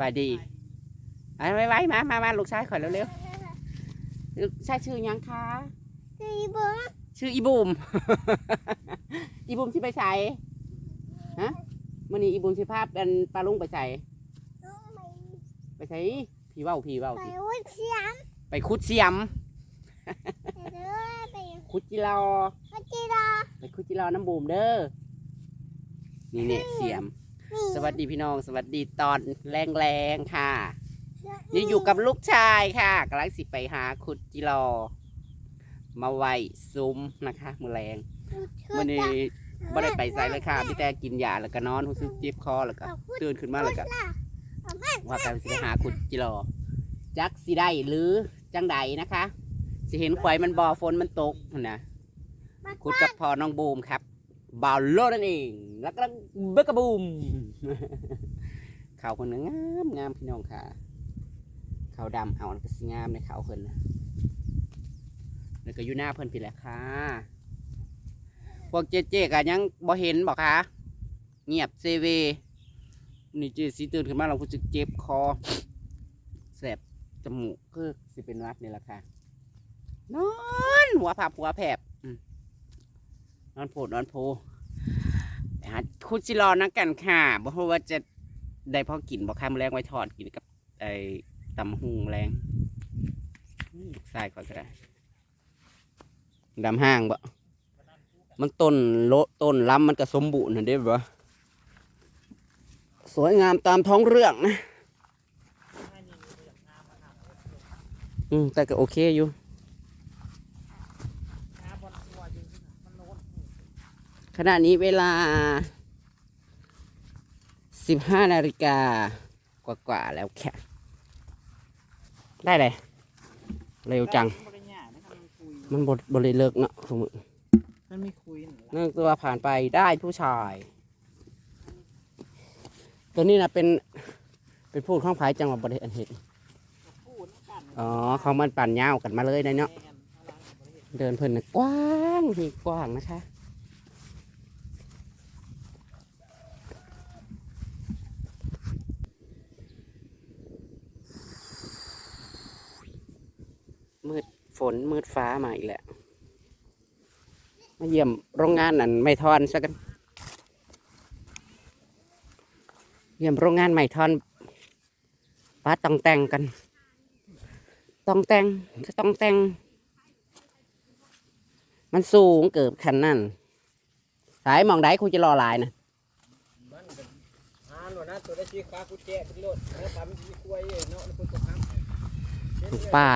บายดีไอ้ไว้ไว้มามามาลูกชายข่อยเร็วๆลูกชายชื่อหยังคะสีบุ้งชื่ออีบูมอีบูมสิไปใส่ฮะมื่อนี้อีบูมสิพาเป็นปลาลุงไปใส่น้องไม่ไปใส่พี่เว้าพี่เว้าไปสิวุ้นเสียมไปคุดเสียมไปเด้อไปคุดจิรอวัจิราไปคุดจิรอน้ำบูมเด้อนี่เนี่ยเสียมนี่ สวัสดีพี่น้อง สวัสดีตอนแรงๆค่ะ นี่อยู่กับลูกชายค่ะกำลังสิไปหาขุดจิรอ มาไว้ซุ้มนะคะมือแรงวันนี้ไม่ได้ไปใส่เลยค่ะพี่แต่กินยาแล้วก็นอนรู้สึกเจ็บคอแล้วก็ตื่นขึ้นมาแล้วก็ว่าการสิไปหาขุดจิรอ จักสิได้หรือจังใดนะคะ สิเห็นควายมันบอฝนมันตกนั่นนะขุดกับพ่อน้องบูมครับ บาวโลนั่นเองแล้วก็เบิกกระบูมเขาคนนึงงามงามพี่น้องค่ะเขาวดำเอาอันก็สงามในเขาเพิ่นนะแล้วก็อยู่หน้าเพิ่นพี่แหละค่ะพวกเจ๊เจ๊กันยังบ่เห็นบอกค่ะเงียบเซเวนี่เจ๊สิตื่นขึ้นมาเราก็จะเจ็บคอแสบจมูกคือสิเป็นหวัดนี่แหละค่ะนอนหัวผับหัวแผบ นอนโผดนอนโพไปหาคุดจิรอนักกันค่ะบ่รู้ว่าจะได้พอกินบ่ค่ะมแรงไว้ทอดกินกับไอ้ตำหุงแรงใส่ก่อนก็ได้ดำห้างบ่มันต้นโลต้นล้ำมันก็สมบูรณ์นะเด้บ่สวยงามตามท้องเรื่องนะ อืม แต่ก็โอเคอยู่ ขณะนี้เวลาสิบห้านาฬิกากว่าๆแล้วแค่ได้เลย เร็วจัง มันบดบริเลิกเนาะสมมติมันไม่คุยนั่นแหละนั่งตัวผ่านไปได้ผู้ชาย ตัวนี้นะเป็นเป็นพูดข้องภายจังหวัดบริเห็นพูดนะกันอ๋อเขามันปั่นยาวกันมาเลยนะเนาะแม่นเอาหลังบ่ได้เห็นเดินเพิ่นนะกว้างที่กว้างนะคะ มืดฝนมืดฟ้ามาอีกแล้ว มาเยี่ยมโรงงานนั่นไม่ทอนสักกัน เยี่ยมโรงงานไม่ทอนป้าต้องแต่งกัน ต้องแต่งต้องแต่ง มันสูงเกิบขันนั่น สายมองได้คุณจะรอหลายนะมันเป็นอ่านว่านะตัวได้ชี้ฟ้ากูแจเป็นรถแล้วปั๊มชี้คุยเนาะแล้วกูตกน้ำถูกป่า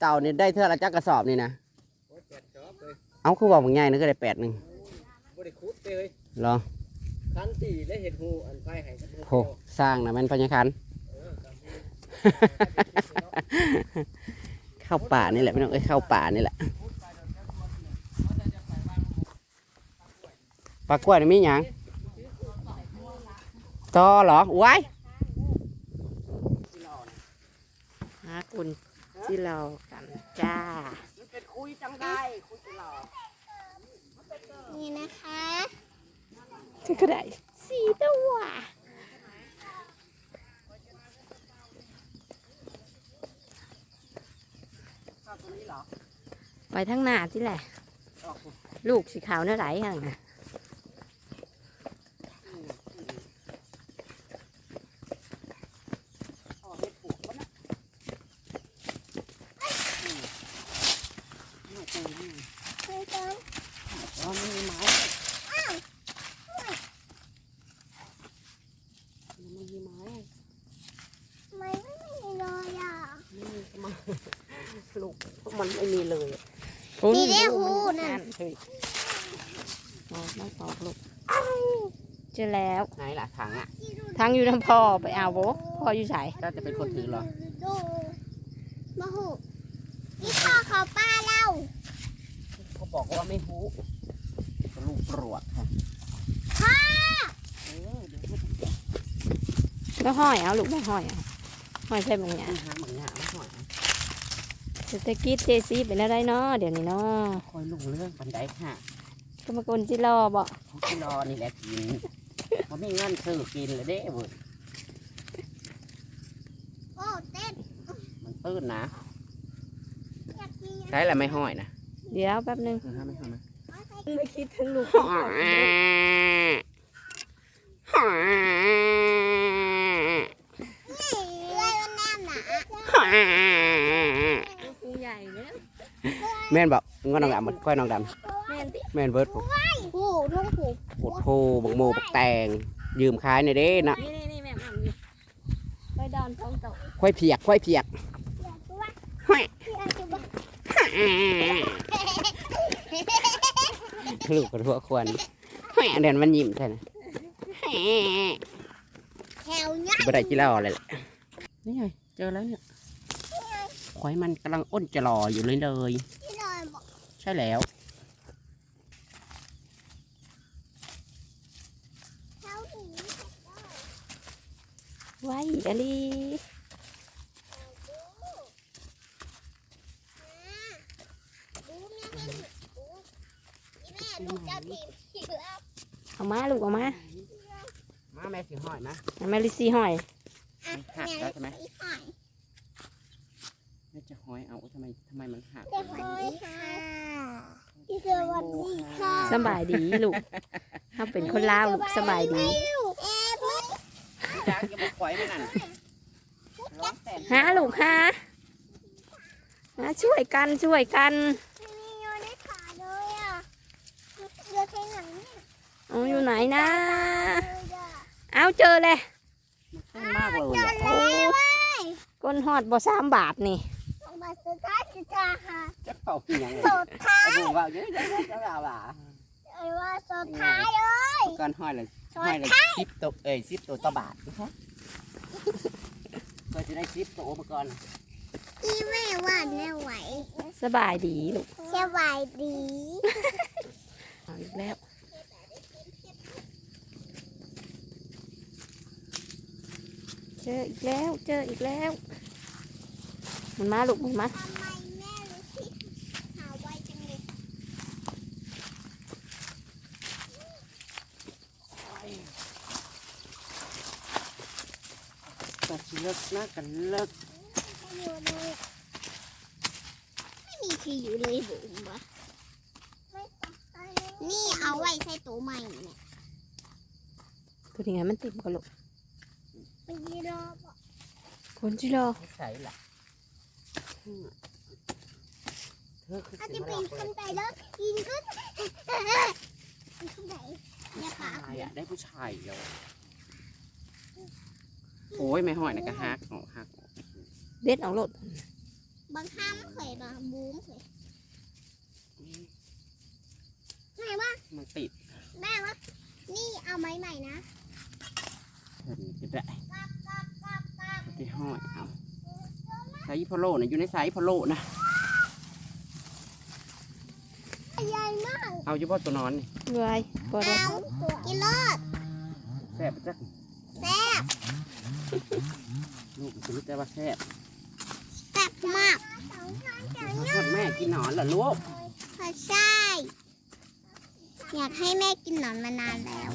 เดี๋ยวเดี๋ยวเดี๋ยวเดี๋ยวอุ้ยเต่านี่ได้เท่าละจักกระสอบนี่นะโอ้ยแปดจอบเลยเอาคือบอกง่ายๆนึกได้แปดหนึ่งบ่ได้คุดเลยเหรอคันตีได้เห็ดหูอันไฟให้กับโหสร้างนะแมันพญาคันเออกับหูเข้าป่านี่แหละพี่น้องเอ้ยเข้าป่านี่แหละปลากล้วยนี่มีหยังตอเหรอว้ายหาคุณ ที่เรากันจ้า มันเป็นคุยจังได้คุยจิรอนี่นะคะที่ก็ได้สี่ตัวตัวนี้เหรอไปทั้งหน้าที่แหละ ลูกสีขาวเนื้อไหลห่างน่ะ อ๋อเห็ดปวกวะนะนี่ปูนี่ ไม่ต้ องอ๋อมันมีไม้มันมีไม้ไม่ไม่มีเลยอะนี่มีมาลูกมันไม่มีเลยอะนี่ได้หูนั่นเฮ้ยออกมาออกลูกเจอแล้วไหนล่ะถังอะทั้งอยู่ทั้งพ่อไปเอาโบพ่ออยู่ใสก็จะเป็นคนถือเหรอ ดูมาหูนี่พ่อเขาป้าเรา เขา บอกว่าไม่ฮู้ลูกปลวกค่ะพ่อเออเดี๋ยวมันก็ห้อยเอาลูกไม่ห้อยเอาห้อยใส่บางอย่างหาหมังงามาหน่อยนะเศรษฐกิจเจซีเป็นอะไรเนาะเดี๋ยวนี้เนาะคอยลุงเรื่องปันไดค่ะก็มากนจิรอบอกเขาที่รอนี่แหละกินผมมีเงินซื้อกินเลยเด้เว้ยโอ้เต้นมันตื้นนะอยากกินใช้อะไรไม่ห้อยนะ เดี๋ยวแป๊บนึงเออไม่ห้อยนะไม่คิดถึงลูกเลยวันน้ำหนาผู้ใหญ่เนี่ยแม่นบอกงอนน้องดำมันก้อยน้องดแม่นติำแม่นเบิร์ดผมผูทุ่งผูปวดโพบักโมบักแตง ยืมขายในอยเด้นะนี่นี่นี่แม่หม่ำอยู่ไปดอนท้องโตค่อยเพียกค่อยเพียก อยากตัว ห้อย อยากตัว ลูกกระทั่วควรห้อยอันเด่นมันยิ้มใช่ไหมแถวเนี้ยบ่ได้กินเหล้าอะไรแหละนี่ไงเจอแล้วเนี่ยควายมันกำลังอ้นจะรออยู่เลยเลย ที่นอนบอกใช่แล้วเท้าหนี ไว้อะลี ดูแม่ให้ดู อีแม่ดูเจ้าทีมที่เหลือเอามาลูกเอามามาแม่สิห้อยนะเอาแม่ลิซี่ห้อย อะหักแล้วใช่ไหมอีหอยแม่จะห้อยเอาทำไมทำไมมันหักเด็กหอยค่ะพี่สวัสดีค่ะสบายดีลูกเขาเป็นคนลาวลูกสบายดีเอ๊ะมึงจ้างจะมาควายไม่นั่นร้องแต่หาลูกหาหาช่วยกันช่วยกันไม่มีโยนในขาเลยอะเรือแค่ไหนเนี่ย เอาอยู่ไหนนะเลยอะเอาเจอเลยมันมากเลยอะโอ้ก้นหอดบ่สามบาทนี่สองบาทสุดท้ายสุดท้ายค่ะจะเป่าเพียงเลยสุดท้ายไอ้บุ๋มว่าเยอะๆจะเอาล่ะไอ้ว่าสุดท้ายเลยก่อนห้อยเลยห้อยเลยสิบตัวเอ้ยสิบตัวต่อบาทนะคะก็จะได้สิบตัวมาก่อนอีแม่ว่าแม่ไหวสบายดีลูกสบายดีเอาอีกแล้ว เจออีกแล้ว เจออีกแล้ว มันมาลูกมันมาทำไมแม่รู้สิหาไวจังเลยก็สิเลิกนะกันเลิกไม่อยู่เลยไม่มีที่อยู่เลยบุ๋มปะนี่เอาไว้ใส่ตู้ใหม่เนี่ยตัวนี้ไงมันติดกันลูกไป ยีรอบอะคนจิรอใส่ละเธอคืออาจสิจะมาเป็หลนอกขึ้เลนยไปแล้วกินก็ขึ้นไหนเนี่ยปากชายอะได้ผู้ชายแล้วโอ้ยไม่ห้อยนะก็ฮักออกฮักออกเด็ดเอารถบางครั้งเคยบางบูมเคยไหนว่ามันติดแม่ว่านี่เอาไม้ใหม่นะเพิ่นจะได้ปับปับปั บปับที่ห้อยเอาไซส์พอโลนะอยู่ในไซส์พอโลนะใหญ่มากเอาอยู่บ่ตัวนอนนี่เว้ยบ่ได้เอากินรอดแซ่บจักแซ่บลูกจะรู้แต่ว่าแซ่บแซ่บมากทอดแม่กินหนอนเหรอลูกค่ะใช่ อยากให้แม่กินหนอนมานานแล้ว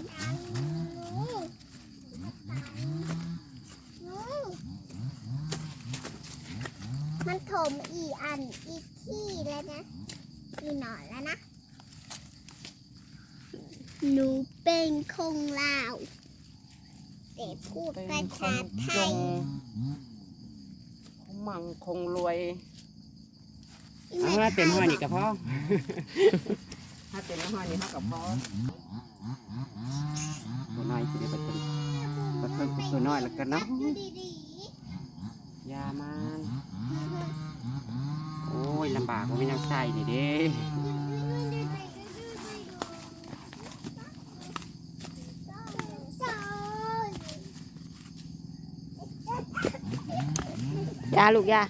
มันถมอีอันอีขี้แล้วนะอีหนอนแล้วนะ หนูเป็นคงลาวแต่พูดภาษาไทยคงมังคงรวยอีเอาแม่ละเต็มห้อยไทนี่กับพ่อถ้าเต็มห้อยนี่เท่ากับพ่อตัวน้อยคือเดี๋ยวไปเป็นก็เพิ่มตัวน้อยแล้วกันเนาะดูดีอ ยามันโอ้ยลำบากว่าไม่น่าใส่นี่เด้ยาลูกยา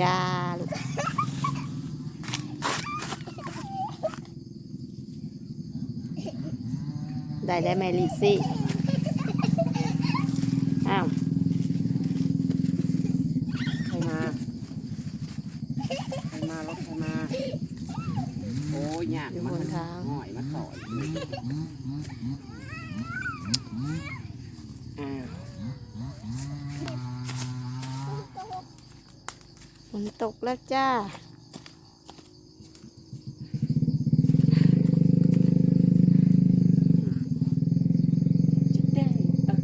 galo. Dá-lhe. ตกแล้วจ้า จิ๊กได้เออ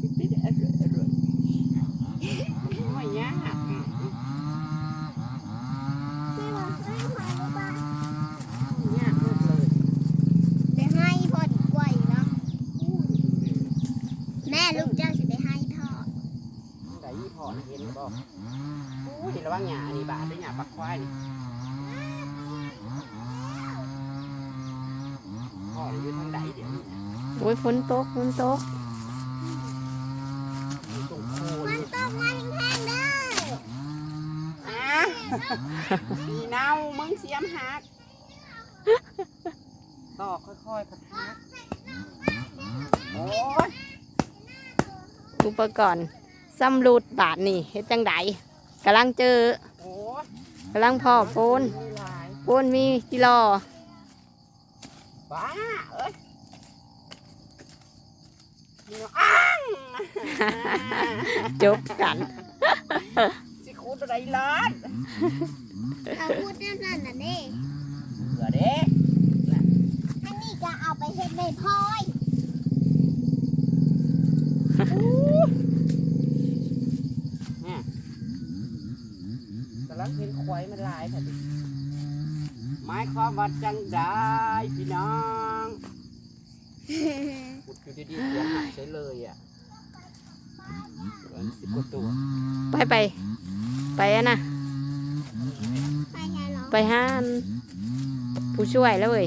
จิ๊กได้อร่อยอร่อยโอ้ยยาก ไม่บอกให้หอยบ้าง ยากมากเลย ไปให้พ่อดีกว่าอีกเนาะแม่ลูกเจ้าจะไปให้พ่อ แต่ยี่ห้อนะเห็นบ่โอ้ยระวังหยาอันนี้บาดด้วยหยาปักควายนี่พ่อนี่อยู่ทางใดเดี๋ยวนี้นะโอ้ยฝนตกฝนตก อยู่ตรงโคนมันต้องมาแห้งๆเด้ออะพี่เน่ามึงเสียมหักต่อค่อยๆพัดหักโอ้ยอุปกรณ์ สำรูดบาทนี่เฮ็ดจังไดกำลังเจอโอ้ยกำลังพ่อโปนมีหลายโปนมีกิโลบ้าเอ้ยมีเนาะอ้างจบกันสิคูดอะไรล้านเอาพูดนั่นนั่นน่ะเด้เบื่อเด้อันนี้ก็เอาไปเฮ็ดใบพลอย กำลังเห็นควายมันหลายค่ะดิหมายความว่าจังได้พี่น้องพูดอยู่ดีๆเสียงหายใช้เลยอะสิบกว่าตัวไปไปไปอะนะไปไงเหรอไปห้านผู้ช่วยแล้วเว้ย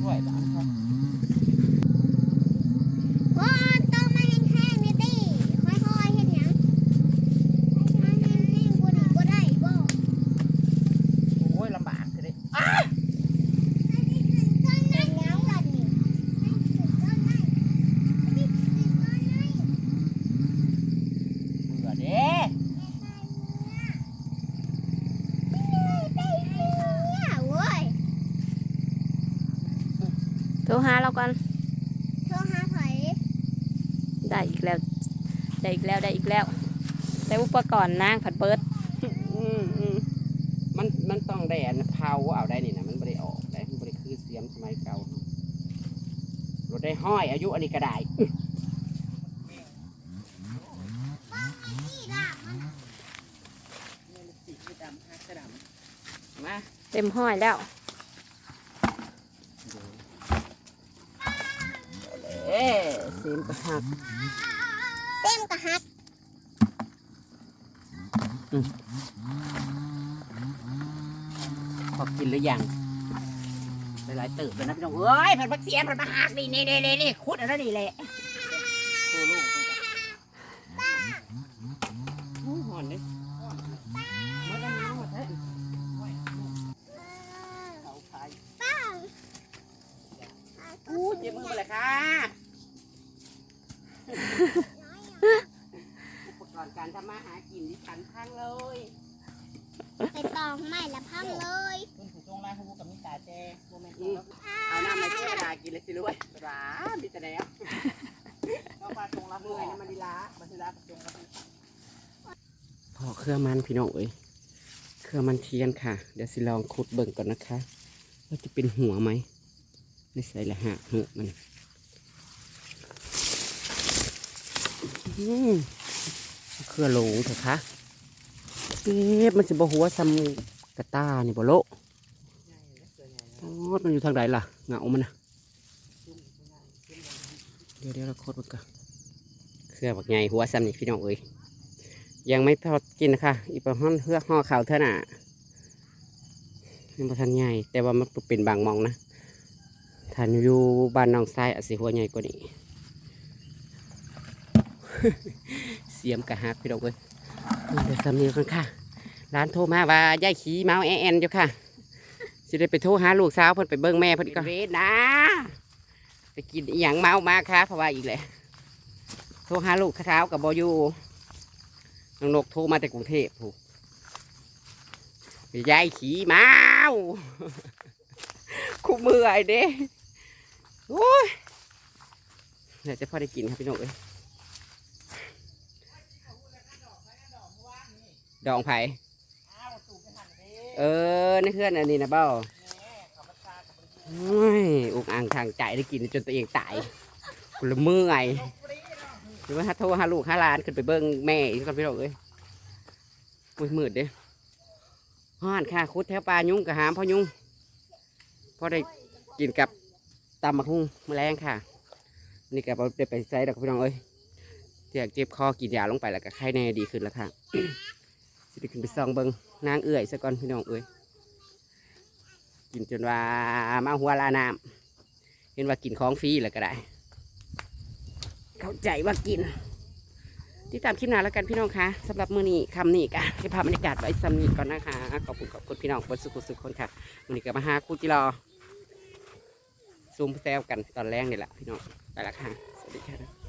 ช่วยบ้านครับ พ่อต้องมาแห้งๆนี่ติค่อยๆเฮ็ดหยังมาแห้งๆบ่ดีบ่ได้บ่ โอ้ยลำบากเลย เป็นหยังล่ะนี่ เบื่อเด้ เนี่ยเว้ย โท รหาเราก่อนโทรหาไผได้อีกแล้ว ได้อีกแล้วได้อีกแล้วแต่อุปกรณ์นางผัดเบิดอืมอืมมันมันต้องได้อันเผาเอาได้นี่นะมันไม่ได้ออกได้มันไม่ได้คือเสียมสมัยเก่ารถได้ห้อยอายุอันนี้ก็ได้นี่ล่ะมันมาเต็มห้อยแล้ว เสียมกระหักเต็มกะฮักพอกินหรือยังหลายๆตื่นเลยนะพี่น้องเอ้ยผัดบักเสียมผัดบักหักนี่นี่นี่นี่นี่คุดเอะไรนี่แหละโอ้ลูกโอ้ยหอนเลยมาได้น้ำมาแท้เอาไปป้าอู้เจ็บมือไปเลยค่ะ อุปกรณ์การทำมาหากินดิฉันพังเลยไปตองไม้ละพังเลยคุณผู้ชมนายผู้กับมิตาแจ้โมเมนต์อืมเอาน้ำมาเชื่อดากินเลยสิรวยร้าดิแต่แล้วก็มาตรงรับเมื่อยน้ำมันดีละมันจะรับตรงรับพอเครื่องมันพี่น้องเอ้ยเครื่องมันเทียนค่ะ เดี๋ยวสิลองขุดเบิ่งก่อนนะคะ ว่าจะเป็นหัวไหมในใส่ละหะเหอะมันอืม เครือโหลงเถอะคะเก็บมันจะบ่หัวซ้ำกระตานี่บ่โลโอ้มันอยู่ทางใดล่ะเงามันนะเดี๋ยวเดี๋ยวเราโคตรมันก่อนเครือบักใหญ่หัวซ้ำนี่พี่น้องเอ้ยยังไม่พอกินนะคะอีปะห้อนเฮือกห่อข่าวเท่าน่ะยังบ่ทันใหญ่แต่ว่ามันเป็นบางมองนะถ้าอยู่บ้านน้องทรายอาจสิหัวใหญ่กว่านี้ เสียมกะฮักพี่ดอกเว้ยเดี๋ยวซ้ำนี้กันค่ะร้านโทรมาว่าย่ายขี้เมาแอนแอนอยู่ค่ะสิได้ไปโทรหาลูกสาวเพิ่นไปเบิ่งแม่เพิ่นก็เวทนะไปกินอหย่างเมามาค่ะเพราะว่าอีกเลยโทรหาลูกสาวกับบอยู่น้องนกโทรมาแต่กรุงเทพผูกย่ายขี้เมาคู่มือไอเด้โอ้ยเดี๋ยวจะพอได้กินครับพี่น้องเอ้ย ดองไผ่เออนี่เพื่อนอันนี้นะเบ้าโอ้ยอุกอ่างทางใจได้กินจนตัวเองตายกูละมือไงหรือว่าถ้าโทรหาลูกหาหลานขึ้นไปเบิ้งแม่อีกคนพี่น้องเอ้ยมืดมืดๆเด้ฮ้อนค่ะคุดแถวปลายุงกับหามพ่อยุงพอได้กินกับตำมะฮุ่งแมลงค่ะ นี่ก็บ่ได้ไปใส่ดอกพี่น้องเอ้ยเจียกเจ็บคอกินยาลงไปแล้วก็ไข้แน่ดีขึ้นแล้วค่ะ สิไปขึ้นไปซองเบิงนางเอื่อยซะก่อนพี่น้องเอ้ยกินจนว่ามาหัวลาน้ำเห็นว่ากินของฟรีแล้วก็ได้ เข้าใจว่ากิน ติดตามคลิปหน้าแล้วกันพี่น้องคะสำหรับมื้อนี้คำนี้กันที่พาพบรรยากาศไว้ซ้ำนี้ก่อนนะคะขอบคุณขอบคุณพี่น้องบนสุขุสุขคนค่ะมื้อนี้ก็มาหาครูจิรอซูมแซวกันตอนแรกนี่แหละพี่น้องไปละค่ะสวัสดีค่ะ